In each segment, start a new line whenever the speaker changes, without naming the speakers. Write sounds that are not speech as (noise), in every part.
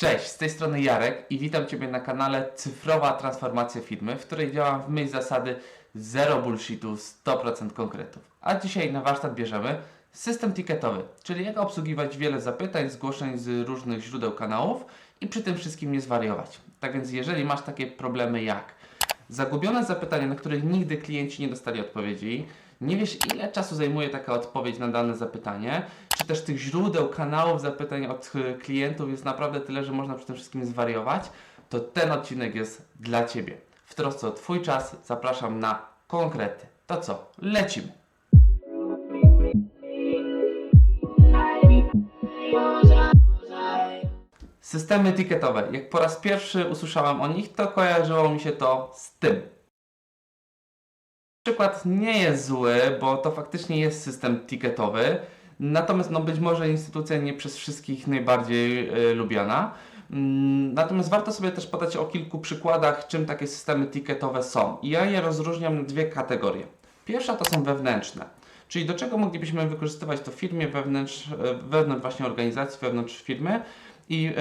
Cześć, z tej strony Jarek i witam Ciebie na kanale Cyfrowa Transformacja Firmy, w której działam w myśl zasady zero bullshitu, 100% konkretów. A dzisiaj na warsztat bierzemy system ticketowy, czyli jak obsługiwać wiele zapytań, zgłoszeń z różnych źródeł kanałów i przy tym wszystkim nie zwariować. Tak więc jeżeli masz takie problemy jak Zagubione zapytanie, na które nigdy klienci nie dostali odpowiedzi. Nie wiesz, ile czasu zajmuje taka odpowiedź na dane zapytanie, czy też tych źródeł, kanałów zapytań od y, klientów jest naprawdę tyle, że można przy tym wszystkim zwariować, to ten odcinek jest dla Ciebie. W trosce o Twój czas zapraszam na konkrety. To co? Lecimy! Systemy ticketowe. Jak po raz pierwszy usłyszałem o nich, to kojarzyło mi się to z tym. Przykład nie jest zły, bo to faktycznie jest system ticketowy, natomiast no być może instytucja nie przez wszystkich najbardziej y, lubiana. Mm, Natomiast warto sobie też podać o kilku przykładach, czym takie systemy ticketowe są. I ja je rozróżniam na dwie kategorie. Pierwsza to są wewnętrzne, czyli do czego moglibyśmy wykorzystywać to w firmie, wewnątrz, e, wewnątrz właśnie organizacji, wewnątrz firmy. I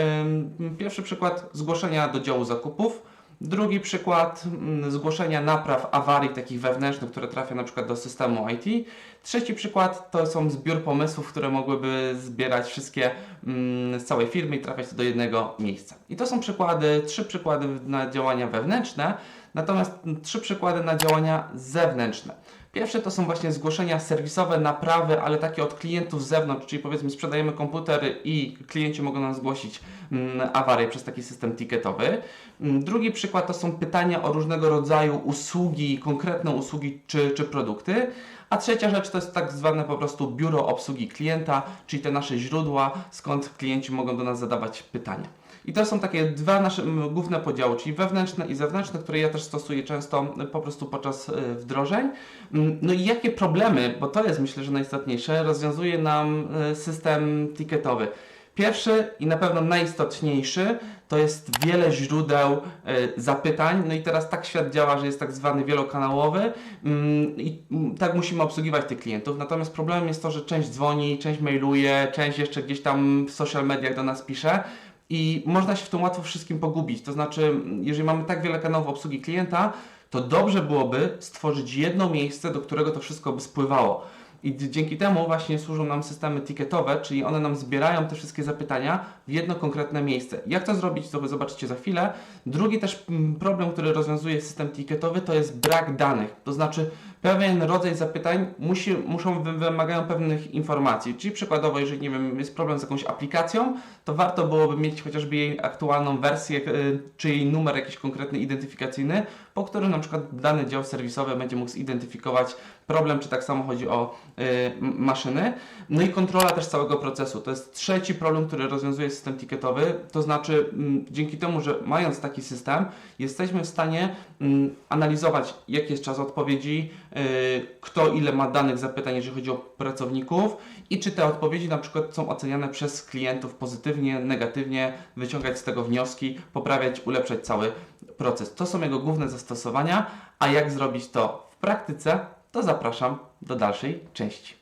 pierwszy przykład zgłoszenia do działu zakupów. Drugi przykład mm, zgłoszenia napraw awarii takich wewnętrznych, które trafia na przykład do systemu IT. Trzeci przykład to są zbiór pomysłów, które mogłyby zbierać wszystkie mm, z całej firmy i trafiać do jednego miejsca. I to są przykłady, trzy przykłady na działania wewnętrzne, natomiast mm, trzy przykłady na działania zewnętrzne. Pierwsze to są właśnie zgłoszenia serwisowe, naprawy, ale takie od klientów z zewnątrz, czyli powiedzmy sprzedajemy komputer i klienci mogą nam zgłosić mm, awarię przez taki system ticketowy. Mm, Drugi przykład to są pytania o różnego rodzaju usługi, konkretne usługi czy, czy produkty. A trzecia rzecz to jest tak zwane po prostu biuro obsługi klienta, czyli te nasze źródła, skąd klienci mogą do nas zadawać pytania. I to są takie dwa nasze główne podziały, czyli wewnętrzne i zewnętrzne, które ja też stosuję często po prostu podczas y, wdrożeń. Mm, No i jakie problemy, bo to jest myślę, że najistotniejsze, rozwiązuje nam y, system ticketowy. Pierwszy i na pewno najistotniejszy to jest wiele źródeł y, zapytań. No i teraz tak świat działa, że jest tak zwany wielokanałowy mm, i mm, tak musimy obsługiwać tych klientów. Natomiast problemem jest to, że część dzwoni, część mailuje, część jeszcze gdzieś tam w social mediach do nas pisze. I można się w tym łatwo wszystkim pogubić. To znaczy, jeżeli mamy tak wiele kanałów obsługi klienta, to dobrze byłoby stworzyć jedno miejsce, do którego to wszystko by spływało. I dzięki temu właśnie służą nam systemy ticketowe, czyli one nam zbierają te wszystkie zapytania w jedno konkretne miejsce. Jak to zrobić, to zobaczycie za chwilę. Drugi też mm, problem, który rozwiązuje system ticketowy, to jest brak danych. To znaczy pewien rodzaj zapytań musi, muszą, wy- wymagają pewnych informacji. Czyli przykładowo, jeżeli nie wiem, jest problem z jakąś aplikacją, to warto byłoby mieć chociażby jej aktualną wersję, y, czy jej numer jakiś konkretny identyfikacyjny, po którym na przykład dany dział serwisowy będzie mógł zidentyfikować problem, czy tak samo chodzi o y, m- maszyny. No i kontrola też całego procesu. To jest trzeci problem, który rozwiązuje system ticketowy. To znaczy, mm, dzięki temu, że mając taki system, jesteśmy w stanie mm, analizować, jaki jest czas odpowiedzi, y, kto ile ma danych zapytań, jeżeli chodzi o pracowników i czy te odpowiedzi na przykład są oceniane przez klientów pozytywnie, negatywnie, wyciągać z tego wnioski, poprawiać, ulepszać cały proces. To są jego główne zastosowania, a jak zrobić to w praktyce, to zapraszam do dalszej części.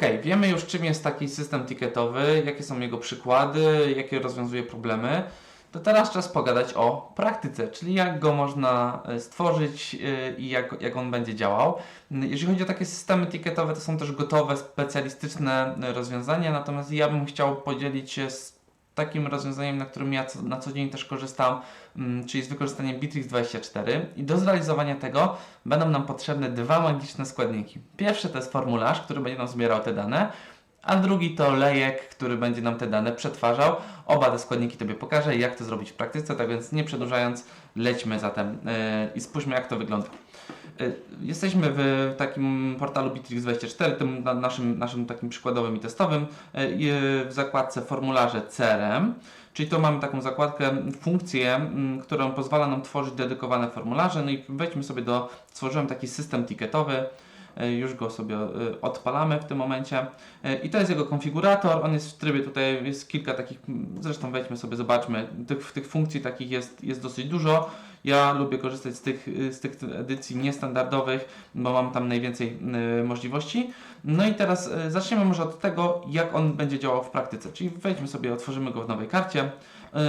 Ok, wiemy już czym jest taki system ticketowy, jakie są jego przykłady, jakie rozwiązuje problemy. To teraz czas pogadać o praktyce, czyli jak go można e, stworzyć e, i jak, jak on będzie działał. Jeżeli chodzi o takie systemy ticketowe, to są też gotowe, specjalistyczne e, rozwiązania, natomiast ja bym chciał podzielić się z takim rozwiązaniem, na którym ja na co dzień też korzystam, mm, czyli z wykorzystaniem Bitrix24 i do zrealizowania tego będą nam potrzebne dwa magiczne składniki. Pierwszy to jest formularz, który będzie nam zbierał te dane, a drugi to lejek, który będzie nam te dane przetwarzał. Oba te składniki Tobie pokażę, jak to zrobić w praktyce, tak więc nie przedłużając, lećmy zatem yy, i spójrzmy jak to wygląda. Yy, Jesteśmy w takim portalu Bitrix24, tym na- naszym, naszym takim przykładowym i testowym, i, yy, w zakładce formularze CRM. Czyli tu mamy taką zakładkę, funkcję, która pozwala nam tworzyć dedykowane formularze. No i wejdźmy sobie do, stworzyłem taki system ticketowy, E, już go sobie e, odpalamy w tym momencie. E, I to jest jego konfigurator. On jest w trybie, tutaj jest kilka takich, zresztą wejdźmy sobie, zobaczmy. Tych, tych funkcji takich jest, jest dosyć dużo. Ja lubię korzystać z tych, y, z tych edycji niestandardowych, bo mam tam najwięcej y, możliwości. No i teraz y, zaczniemy może od tego, jak on będzie działał w praktyce. Czyli wejdźmy sobie, otworzymy go w nowej karcie.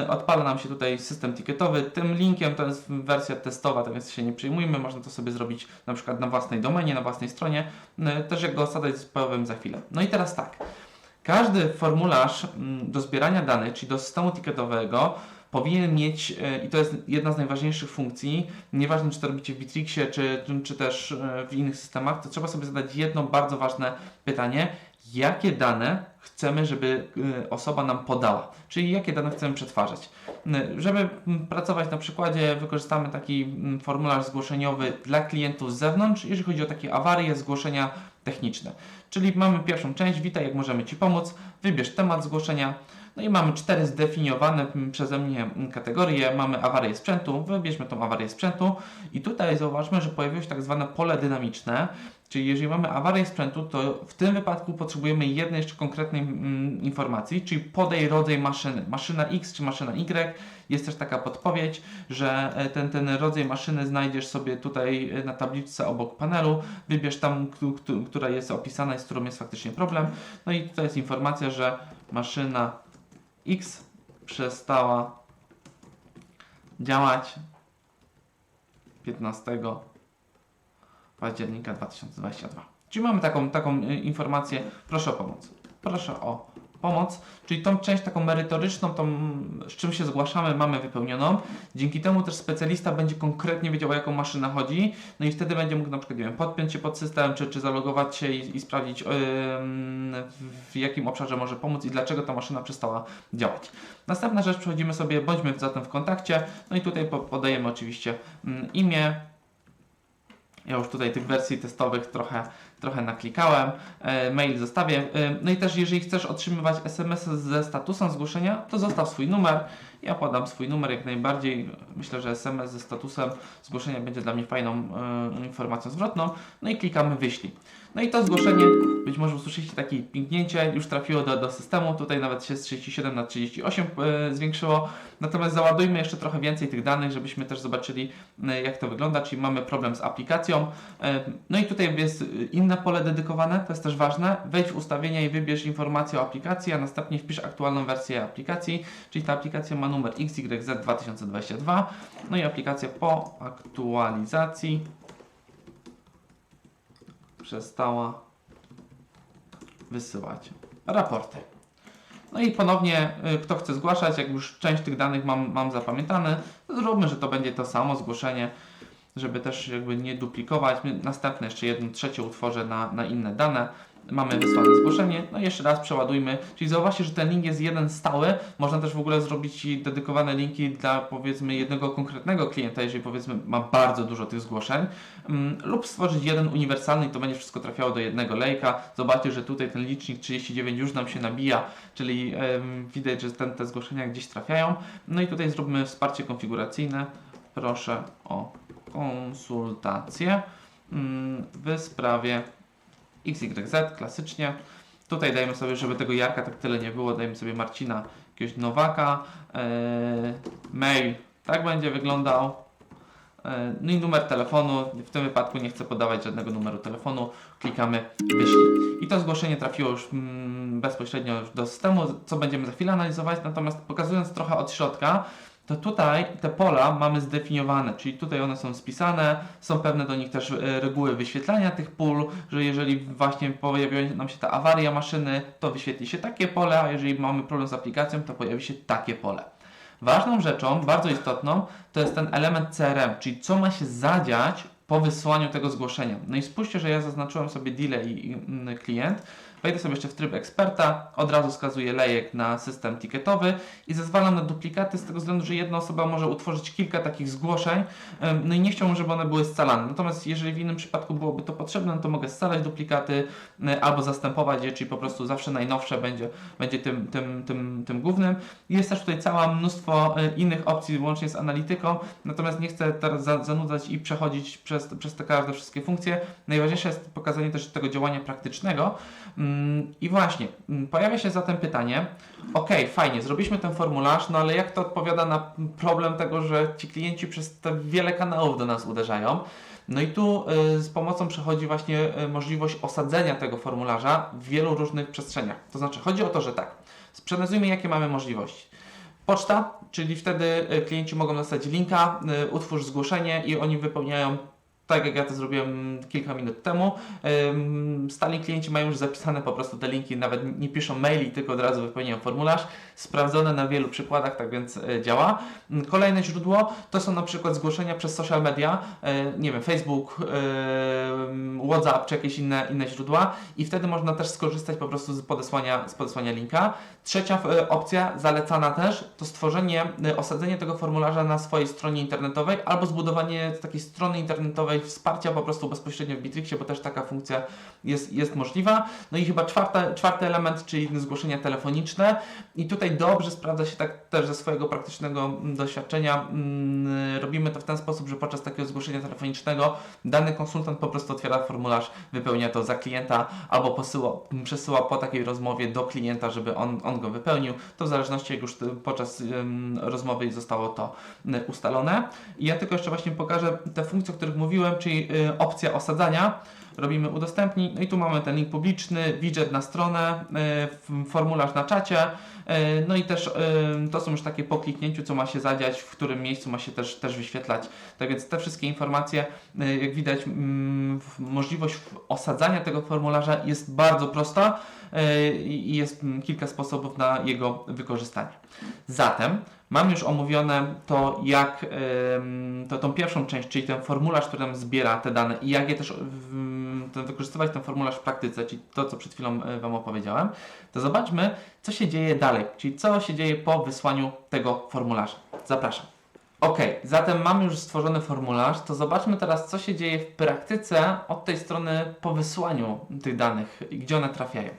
Odpala nam się tutaj system ticketowy. Tym linkiem to jest wersja testowa, tak więc się nie przejmujmy. Można to sobie zrobić na przykład na własnej domenie, na własnej stronie. Też jak go osadzać powiem za chwilę. No i teraz tak. Każdy formularz mm, do zbierania danych, czyli do systemu ticketowego, powinien mieć, e, i to jest jedna z najważniejszych funkcji, nieważne czy to robicie w Bitrixie, czy, czy, też e, w innych systemach, to trzeba sobie zadać jedno bardzo ważne pytanie, jakie dane chcemy, żeby e, osoba nam podała, czyli jakie dane chcemy przetwarzać. Żeby pracować na przykładzie, wykorzystamy taki formularz zgłoszeniowy dla klientów z zewnątrz, jeżeli chodzi o takie awarie, zgłoszenia techniczne. Czyli mamy pierwszą część, witaj, jak możemy Ci pomóc, wybierz temat zgłoszenia, no i mamy cztery zdefiniowane przeze mnie kategorie. Mamy awarię sprzętu, wybierzmy tą awarię sprzętu i tutaj zauważmy, że pojawiło się tak zwane pole dynamiczne, czyli jeżeli mamy awarię sprzętu, to w tym wypadku potrzebujemy jednej jeszcze konkretnej mm, informacji, czyli podaj rodzaj maszyny. Maszyna X czy maszyna Y. Jest też taka podpowiedź, że e, ten, ten rodzaj maszyny znajdziesz sobie tutaj e, na tabliczce obok panelu. Wybierz tam, któ- któ- która jest opisana i z którą jest faktycznie problem. No i tutaj jest informacja, że maszyna X przestała działać 15 października 2022. Czyli mamy taką, taką y, informację, proszę o pomoc. Proszę o pomoc, czyli tą część taką merytoryczną, tą, z czym się zgłaszamy, mamy wypełnioną. Dzięki temu też specjalista będzie konkretnie wiedział, o jaką maszynę chodzi, no i wtedy będzie mógł na przykład, nie wiem, podpiąć się pod system, czy, czy zalogować się i, i sprawdzić, ym, w jakim obszarze może pomóc i dlaczego ta maszyna przestała działać. Następna rzecz, przechodzimy sobie, bądźmy zatem w kontakcie, no i tutaj po- podajemy oczywiście mm, imię, ja już tutaj tych wersji testowych trochę, trochę naklikałem. E, mail zostawię. E, no i też jeżeli chcesz otrzymywać SMS ze statusem zgłoszenia, to zostaw swój numer. Ja podam swój numer jak najbardziej. Myślę, że SMS ze statusem zgłoszenia będzie dla mnie fajną e, informacją zwrotną. No i klikamy wyślij. No i to zgłoszenie, być może usłyszycie takie pingnięcie, już trafiło do, do systemu. Tutaj nawet się z 37 na 38 e, zwiększyło. Natomiast załadujmy jeszcze trochę więcej tych danych, żebyśmy też zobaczyli, e, jak to wygląda. Czyli mamy problem z aplikacją. E, No i tutaj jest inne pole dedykowane, to jest też ważne. Wejdź w ustawienia i wybierz informację o aplikacji, a następnie wpisz aktualną wersję aplikacji, czyli ta aplikacja ma numer XYZ 2022. No i aplikacja po aktualizacji przestała wysyłać raporty. No i ponownie, y, kto chce zgłaszać, jak już część tych danych mam, mam zapamiętane, zróbmy, że to będzie to samo zgłoszenie, żeby też jakby nie duplikować. Następne jeszcze jedno trzecie utworzę na, na inne dane. Mamy wysłane zgłoszenie, no i jeszcze raz przeładujmy. Czyli zauważcie, że ten link jest jeden stały. Można też w ogóle zrobić dedykowane linki dla powiedzmy jednego konkretnego klienta, jeżeli powiedzmy ma bardzo dużo tych zgłoszeń. Mm, lub stworzyć jeden uniwersalny i to będzie wszystko trafiało do jednego lejka. Zobaczcie, że tutaj ten licznik 39 już nam się nabija, czyli widać, że ten, te zgłoszenia gdzieś trafiają. No i tutaj zróbmy wsparcie konfiguracyjne. Proszę o konsultację mm, w sprawie XYZ klasycznie. Tutaj dajemy sobie, żeby tego Jarka tak tyle nie było, dajemy sobie Marcina jakiegoś Nowaka. Eee, mail tak będzie wyglądał. E, No i numer telefonu, w tym wypadku nie chcę podawać żadnego numeru telefonu, klikamy wyślij. I to zgłoszenie trafiło już mm, bezpośrednio do systemu, co będziemy za chwilę analizować, natomiast pokazując trochę od środka, to tutaj te pola mamy zdefiniowane, czyli tutaj one są spisane, są pewne do nich też e, reguły wyświetlania tych pól, że jeżeli właśnie pojawiła nam się ta awaria maszyny, to wyświetli się takie pole, a jeżeli mamy problem z aplikacją, to pojawi się takie pole. Ważną rzeczą, bardzo istotną, to jest ten element CRM, czyli co ma się zadziać po wysłaniu tego zgłoszenia. No i spójrzcie, że ja zaznaczyłem sobie delay i i, mm, klient. Wejdę sobie jeszcze w tryb eksperta, od razu wskazuję lejek na system ticketowy i zezwalam na duplikaty z tego względu, że jedna osoba może utworzyć kilka takich zgłoszeń, no i nie chciałbym, żeby one były scalane. Natomiast jeżeli w innym przypadku byłoby to potrzebne, no to mogę scalać duplikaty albo zastępować je, czyli po prostu zawsze najnowsze będzie, będzie tym, tym, tym, tym głównym. Jest też tutaj cała mnóstwo y, innych opcji, łącznie z analityką, natomiast nie chcę teraz za, zanudzać i przechodzić przez, przez te każde wszystkie funkcje. Najważniejsze jest pokazanie też tego działania praktycznego. I właśnie, mm, pojawia się zatem pytanie, ok, fajnie, zrobiliśmy ten formularz, no ale jak to odpowiada na problem tego, że ci klienci przez te wiele kanałów do nas uderzają? No i tu y, z pomocą przychodzi właśnie y, możliwość osadzenia tego formularza w wielu różnych przestrzeniach. To znaczy, chodzi o to, że tak, przeanalizujmy jakie mamy możliwości. Poczta, czyli wtedy y, klienci mogą dostać linka, utwórz zgłoszenie i oni wypełniają tak jak ja to zrobiłem kilka minut temu. Stali klienci mają już zapisane po prostu te linki, nawet nie piszą maili, tylko od razu wypełniają formularz. Sprawdzone na wielu przykładach, tak więc y, działa. Ym, Kolejne źródło to są na przykład zgłoszenia przez social media, y, nie wiem, Facebook, ym, WhatsApp czy jakieś inne, inne źródła i wtedy można też skorzystać po prostu z podesłania, z podesłania linka. Trzecia opcja, zalecana też, to stworzenie, osadzenie tego formularza na swojej stronie internetowej albo zbudowanie takiej strony internetowej wsparcia po prostu bezpośrednio w Bitrixie, bo też taka funkcja jest, jest możliwa. No i chyba czwarta, czwarty element, czyli zgłoszenia telefoniczne i tutaj dobrze sprawdza się tak też ze swojego praktycznego doświadczenia. Mm, Robimy to w ten sposób, że podczas takiego zgłoszenia telefonicznego dany konsultant po prostu otwiera formularz, wypełnia to za klienta albo posyła, przesyła po takiej rozmowie do klienta, żeby on, on go wypełnił. To w zależności jak już y, podczas rozmowy zostało to y, ustalone. I ja tylko jeszcze właśnie pokażę te funkcje, o których mówiłem, czyli y, opcja osadzania. Robimy udostępnij, no i tu mamy ten link publiczny, widget na stronę, f- formularz na czacie, y, no i też y, to są już takie po kliknięciu, co ma się zadziać, w którym miejscu ma się też, też wyświetlać. Tak więc te wszystkie informacje, jak widać, mm, możliwość osadzania tego formularza jest bardzo prosta i jest mm, kilka sposobów na jego wykorzystanie. Zatem mam już omówione to, jak to, tą pierwszą część, czyli ten formularz, który nam zbiera te dane i jak je też wykorzystywać ten formularz w praktyce, czyli to, co przed chwilą y, Wam opowiedziałem, to zobaczmy, co się dzieje dalej, czyli co się dzieje po wysłaniu tego formularza. Zapraszam. Ok, zatem mamy już stworzony formularz, to zobaczmy teraz, co się dzieje w praktyce od tej strony po wysłaniu tych danych i gdzie one trafiają.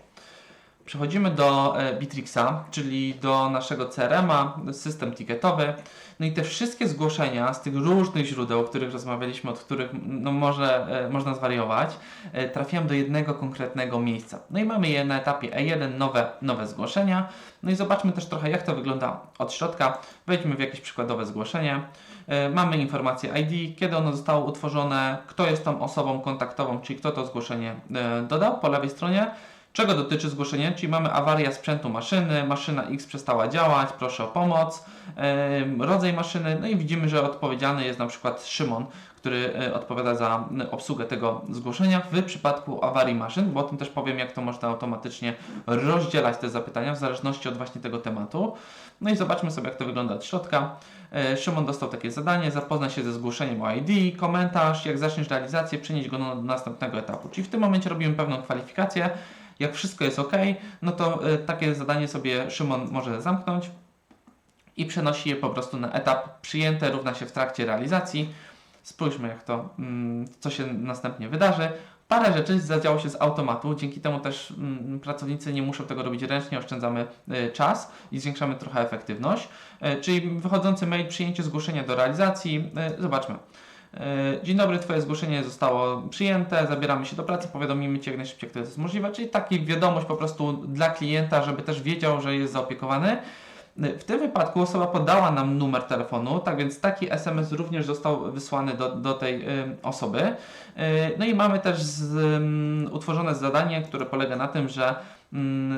Przechodzimy do e, Bitrixa, czyli do naszego CRM-a, system ticketowy. No i te wszystkie zgłoszenia z tych różnych źródeł, o których rozmawialiśmy, od których no, może, e, można zwariować, e, trafiają do jednego konkretnego miejsca. No i mamy je na etapie E1 nowe, nowe zgłoszenia. No i zobaczmy też trochę, jak to wygląda od środka. Wejdźmy w jakieś przykładowe zgłoszenie. Mamy informację ID, kiedy ono zostało utworzone, kto jest tą osobą kontaktową, czyli kto to zgłoszenie dodał po lewej stronie. Czego dotyczy zgłoszenie? Czyli mamy awaria sprzętu maszyny, maszyna X przestała działać, proszę o pomoc, rodzaj maszyny, no i widzimy, że odpowiedzialny jest na przykład Szymon, który e, odpowiada za obsługę tego zgłoszenia w przypadku awarii maszyn, bo o tym też powiem, jak to można automatycznie rozdzielać te zapytania w zależności od właśnie tego tematu. No i zobaczmy sobie, jak to wygląda od środka. E, Szymon dostał takie zadanie, zapoznaj się ze zgłoszeniem o ID, komentarz, jak zaczniesz realizację, przenieść go do następnego etapu. Czyli w tym momencie robimy pewną kwalifikację, jak wszystko jest ok, no to y, takie zadanie sobie Szymon może zamknąć i przenosi je po prostu na etap przyjęte równa się w trakcie realizacji. Spójrzmy, jak to, mm, co się następnie wydarzy. Parę rzeczy zadziało się z automatu, dzięki temu też mm, pracownicy nie muszą tego robić ręcznie, oszczędzamy y, czas i zwiększamy trochę efektywność. Y, czyli wychodzący mail, przyjęcie zgłoszenia do realizacji. Zobaczmy. E, Dzień dobry, Twoje zgłoszenie zostało przyjęte, zabieramy się do pracy, powiadomimy Cię jak najszybciej, jak to jest możliwe, czyli taki wiadomość po prostu dla klienta, żeby też wiedział, że jest zaopiekowany. E, W tym wypadku osoba podała nam numer telefonu, tak więc taki SMS również został wysłany do, do tej y, osoby. Y, no i mamy też z, ym, utworzone zadanie, które polega na tym, że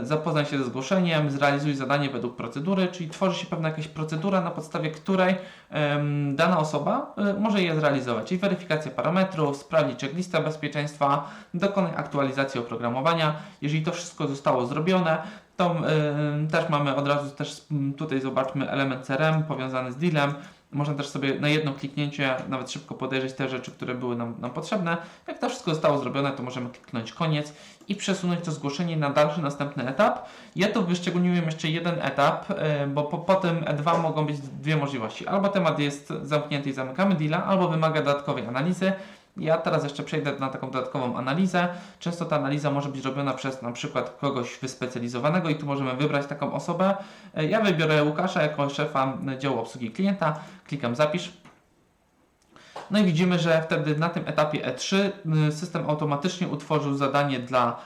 zapoznaj się ze zgłoszeniem, zrealizuj zadanie według procedury, czyli tworzy się pewna jakaś procedura, na podstawie której dana osoba y, może je zrealizować, czyli weryfikacja parametrów, sprawdzić checklistę bezpieczeństwa, dokonać aktualizacji oprogramowania. Jeżeli to wszystko zostało zrobione, to też mamy od razu też mm, tutaj zobaczmy element CRM powiązany z dealem. Można też sobie na jedno kliknięcie nawet szybko podejrzeć te rzeczy, które były nam, nam potrzebne. Jak to wszystko zostało zrobione, to możemy kliknąć koniec i przesunąć to zgłoszenie na dalszy, następny etap. Ja tu wyszczególniłem jeszcze jeden etap, y, bo po, po tym E2 mogą być dwie możliwości. Albo temat jest zamknięty i zamykamy deala, albo wymaga dodatkowej analizy. Ja teraz jeszcze przejdę na taką dodatkową analizę. Często ta analiza może być robiona przez na przykład kogoś wyspecjalizowanego i tu możemy wybrać taką osobę. E, Ja wybiorę Łukasza jako szefa działu obsługi klienta. Klikam zapisz. No i widzimy, że wtedy na tym etapie E3 y, system automatycznie utworzył zadanie dla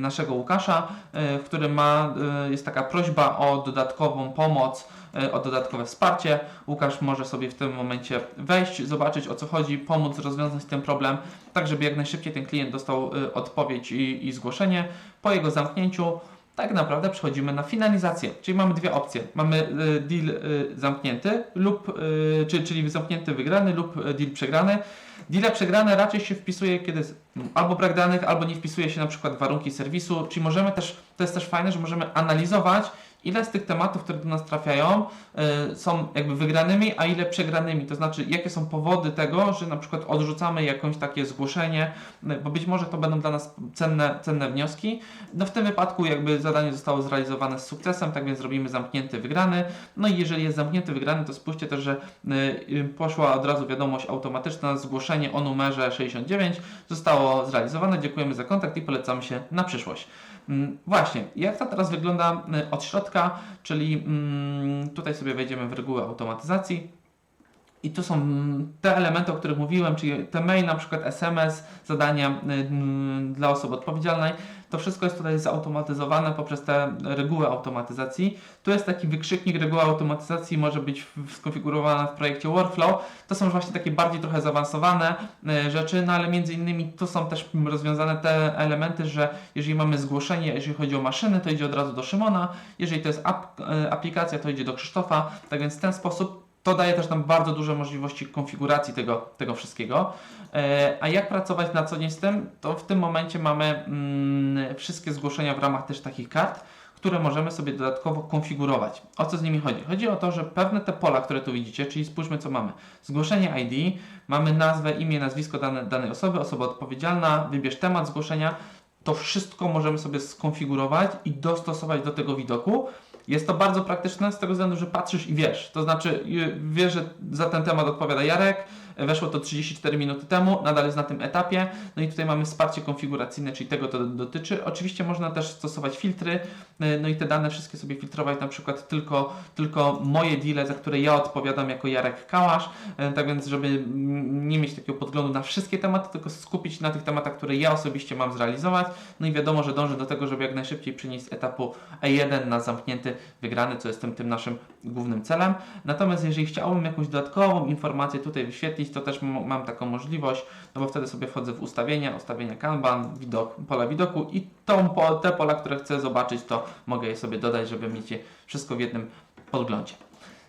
naszego Łukasza, y, w którym ma, y, jest taka prośba o dodatkową pomoc, o dodatkowe wsparcie. Łukasz może sobie w tym momencie wejść, zobaczyć o co chodzi, pomóc rozwiązać ten problem, tak żeby jak najszybciej ten klient dostał odpowiedź i, i zgłoszenie. Po jego zamknięciu tak naprawdę przechodzimy na finalizację, czyli mamy dwie opcje. Mamy deal zamknięty lub, czy, czyli zamknięty wygrany lub deal przegrany. Deale przegrane raczej się wpisuje, kiedy albo brak danych, albo nie wpisuje się na przykład warunki serwisu, czyli możemy też, to jest też fajne, że możemy analizować, ile z tych tematów, które do nas trafiają, y, są jakby wygranymi, a ile przegranymi. To znaczy, jakie są powody tego, że na przykład odrzucamy jakieś takie zgłoszenie, y, bo być może to będą dla nas cenne, cenne wnioski. No w tym wypadku jakby zadanie zostało zrealizowane z sukcesem, tak więc zrobimy zamknięty wygrany. No i jeżeli jest zamknięty wygrany, to spójrzcie też, że y, poszła od razu wiadomość automatyczna, zgłoszenie o numerze 69 zostało zrealizowane. Dziękujemy za kontakt i polecamy się na przyszłość. Mm, Właśnie, jak to teraz wygląda y, od środka, czyli mm, tutaj sobie wejdziemy w reguły automatyzacji. I tu są te elementy, o których mówiłem, czyli te mail, na przykład SMS, zadania y, mm, dla osoby odpowiedzialnej. To wszystko jest tutaj zautomatyzowane poprzez te reguły automatyzacji. Tu jest taki wykrzyknik reguła automatyzacji, może być skonfigurowana w projekcie Workflow. To są właśnie takie bardziej trochę zaawansowane y, rzeczy, no ale między innymi tu są też rozwiązane te elementy, że jeżeli mamy zgłoszenie, jeżeli chodzi o maszyny, to idzie od razu do Szymona, jeżeli to jest ap- y, aplikacja, to idzie do Krzysztofa. Tak więc w ten sposób to daje też nam bardzo duże możliwości konfiguracji tego, tego wszystkiego. E, A jak pracować na co dzień z tym? To w tym momencie mamy mm, wszystkie zgłoszenia w ramach też takich kart, które możemy sobie dodatkowo konfigurować. O co z nimi chodzi? Chodzi o to, że pewne te pola, które tu widzicie, czyli spójrzmy co mamy. Zgłoszenie ID, mamy nazwę, imię, nazwisko dane, danej osoby, osoba odpowiedzialna, wybierz temat zgłoszenia. To wszystko możemy sobie skonfigurować i dostosować do tego widoku. Jest to bardzo praktyczne z tego względu, że patrzysz i wiesz. To znaczy, y, wiesz, że za ten temat odpowiada Jarek, weszło to 34 minuty temu, nadal jest na tym etapie. No i tutaj mamy wsparcie konfiguracyjne, czyli tego to dotyczy. Oczywiście można też stosować filtry, y, no i te dane wszystkie sobie filtrować, na przykład tylko, tylko moje deale, za które ja odpowiadam jako Jarek Kałasz. Y, Tak więc, żeby nie mieć takiego podglądu na wszystkie tematy, tylko skupić na tych tematach, które ja osobiście mam zrealizować. No i wiadomo, że dążę do tego, żeby jak najszybciej przynieść z etapu E1 na zamknięty, wygrany, co jest tym, tym naszym głównym celem. Natomiast jeżeli chciałbym jakąś dodatkową informację tutaj wyświetlić, to też mam taką możliwość, no bo wtedy sobie wchodzę w ustawienia, ustawienia Kanban, widok, pola widoku i tą, te pola, które chcę zobaczyć, to mogę je sobie dodać, żeby mieć je wszystko w jednym podglądzie.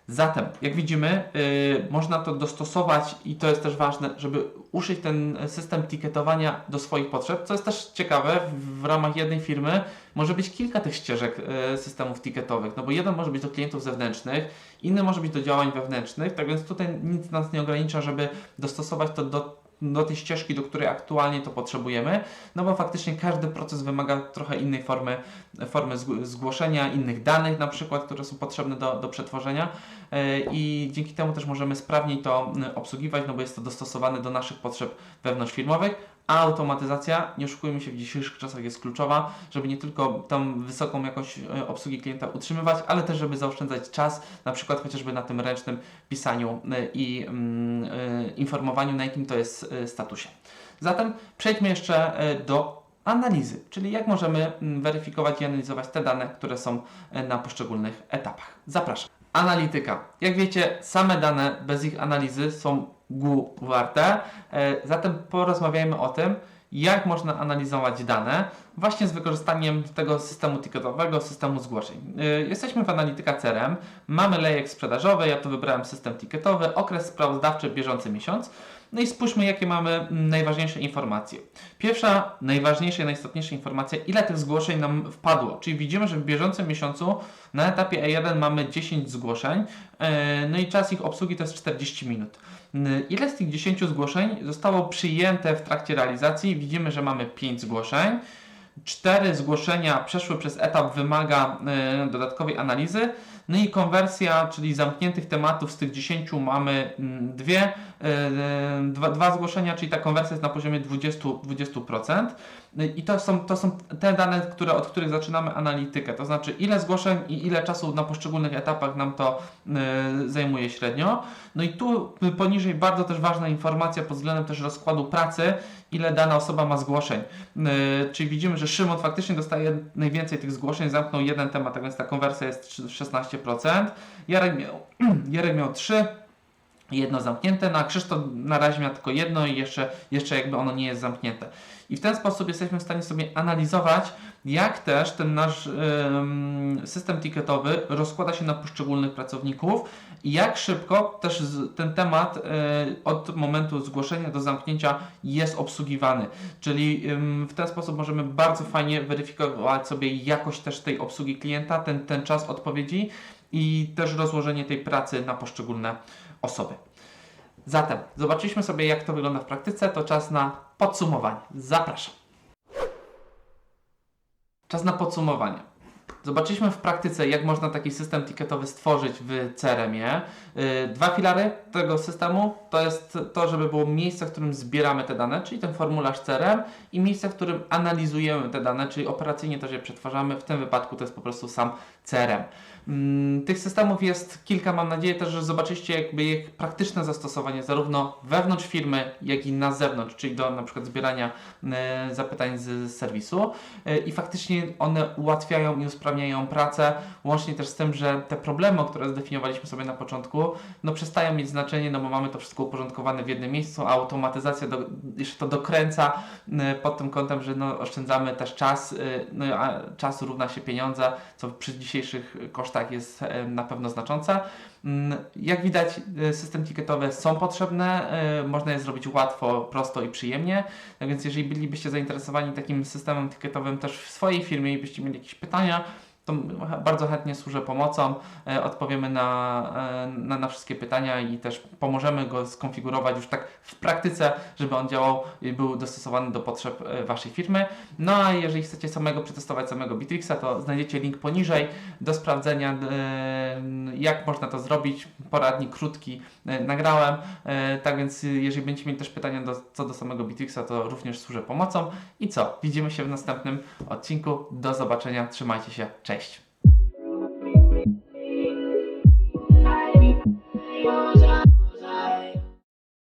Zatem, jak widzimy, yy, można to dostosować i to jest też ważne, żeby uszyć ten system etykietowania do swoich potrzeb, co jest też ciekawe, w, w ramach jednej firmy może być kilka tych ścieżek yy, systemów etykietowych, no bo jeden może być do klientów zewnętrznych, inny może być do działań wewnętrznych, tak więc tutaj nic nas nie ogranicza, żeby dostosować to do do tej ścieżki, do której aktualnie to potrzebujemy, no bo faktycznie każdy proces wymaga trochę innej formy, formy zg- zgłoszenia, innych danych na przykład, które są potrzebne do, do przetworzenia e, i dzięki temu też możemy sprawniej to m, obsługiwać, no bo jest to dostosowane do naszych potrzeb wewnątrzfirmowych, a automatyzacja, nie oszukujmy się, w dzisiejszych czasach jest kluczowa, żeby nie tylko tą wysoką jakość e, obsługi klienta utrzymywać, ale też żeby zaoszczędzać czas, na przykład chociażby na tym ręcznym pisaniu e, i mm, e, informowaniu, na jakim to jest statusie. Zatem przejdźmy jeszcze do analizy, czyli jak możemy mm, weryfikować i analizować te dane, które są na poszczególnych etapach. Zapraszam. Analityka. Jak wiecie, same dane bez ich analizy są GU warte. E, Zatem porozmawiajmy o tym, jak można analizować dane właśnie z wykorzystaniem tego systemu ticketowego, systemu zgłoszeń. E, Jesteśmy w analityka CRM, mamy lejek sprzedażowy, ja tu wybrałem system ticketowy, okres sprawozdawczy, bieżący miesiąc. No i spójrzmy, jakie mamy najważniejsze informacje. Pierwsza, najważniejsza i najistotniejsza informacja, ile tych zgłoszeń nam wpadło. Czyli widzimy, że w bieżącym miesiącu na etapie E1 mamy 10 zgłoszeń, e, no i czas ich obsługi to jest 40 minut. N- Ile z tych 10 zgłoszeń zostało przyjęte w trakcie realizacji? Widzimy, że mamy 5 zgłoszeń. Cztery zgłoszenia przeszły przez etap wymaga e, dodatkowej analizy. No i konwersja, czyli zamkniętych tematów z tych 10 mamy dwie, e, e, dwa, dwa zgłoszenia, czyli ta konwersja jest na poziomie 20, 20%. I to są, to są te dane, które, od których zaczynamy analitykę, to znaczy ile zgłoszeń i ile czasu na poszczególnych etapach nam to y, zajmuje średnio. No i tu poniżej bardzo też ważna informacja pod względem też rozkładu pracy, ile dana osoba ma zgłoszeń. Y, czyli widzimy, że Szymon faktycznie dostaje najwięcej tych zgłoszeń, zamknął jeden temat, tak więc ta konwersja jest 16%. Jarek miał, (clears throat) Jarek miał 3, jedno zamknięte, no a Krzysztof na razie miał tylko jedno i jeszcze, jeszcze jakby ono nie jest zamknięte. I w ten sposób jesteśmy w stanie sobie analizować, jak też ten nasz ym, system ticketowy rozkłada się na poszczególnych pracowników i jak szybko też ten temat y, od momentu zgłoszenia do zamknięcia jest obsługiwany. Czyli ym, w ten sposób możemy bardzo fajnie weryfikować sobie jakość też tej obsługi klienta, ten, ten czas odpowiedzi i też rozłożenie tej pracy na poszczególne osoby. Zatem zobaczyliśmy sobie, jak to wygląda w praktyce. To czas na podsumowanie. Zapraszam. Czas na podsumowanie. Zobaczyliśmy w praktyce, jak można taki system ticketowy stworzyć w CRM-ie. Yy, Dwa filary tego systemu to jest to, żeby było miejsce, w którym zbieramy te dane, czyli ten formularz CRM i miejsce, w którym analizujemy te dane, czyli operacyjnie też je przetwarzamy. W tym wypadku to jest po prostu sam CRM. Mm, Tych systemów jest kilka, mam nadzieję też, że zobaczycie jakby ich praktyczne zastosowanie zarówno wewnątrz firmy, jak i na zewnątrz, czyli do na przykład zbierania e, zapytań z serwisu E, i faktycznie one ułatwiają i usprawniają pracę, łącznie też z tym, że te problemy, które zdefiniowaliśmy sobie na początku, no przestają mieć znaczenie, no bo mamy to wszystko uporządkowane w jednym miejscu, a automatyzacja do, jeszcze to dokręca e, pod tym kątem, że no oszczędzamy też czas, e, no a czas równa się pieniądze, co przy dzisiejszych kosztach jest na pewno znaczące. Mm, Jak widać, e, system ticketowe są potrzebne, e, można je zrobić łatwo, prosto i przyjemnie. Tak więc, jeżeli bylibyście zainteresowani takim systemem ticketowym też w swojej firmie i byście mieli jakieś pytania, to bardzo chętnie służę pomocą, e, odpowiemy na, e, na, na wszystkie pytania i też pomożemy go skonfigurować już tak w praktyce, żeby on działał i był dostosowany do potrzeb e, Waszej firmy. No a jeżeli chcecie samego przetestować samego Bitrixa, to znajdziecie link poniżej do sprawdzenia, jak można to zrobić. Poradnik krótki nagrałem, tak więc jeżeli będziecie mieli też pytania do, co do samego Bitrixa, to również służę pomocą. I co? Widzimy się w następnym odcinku. Do zobaczenia, trzymajcie się, cześć!
podcast.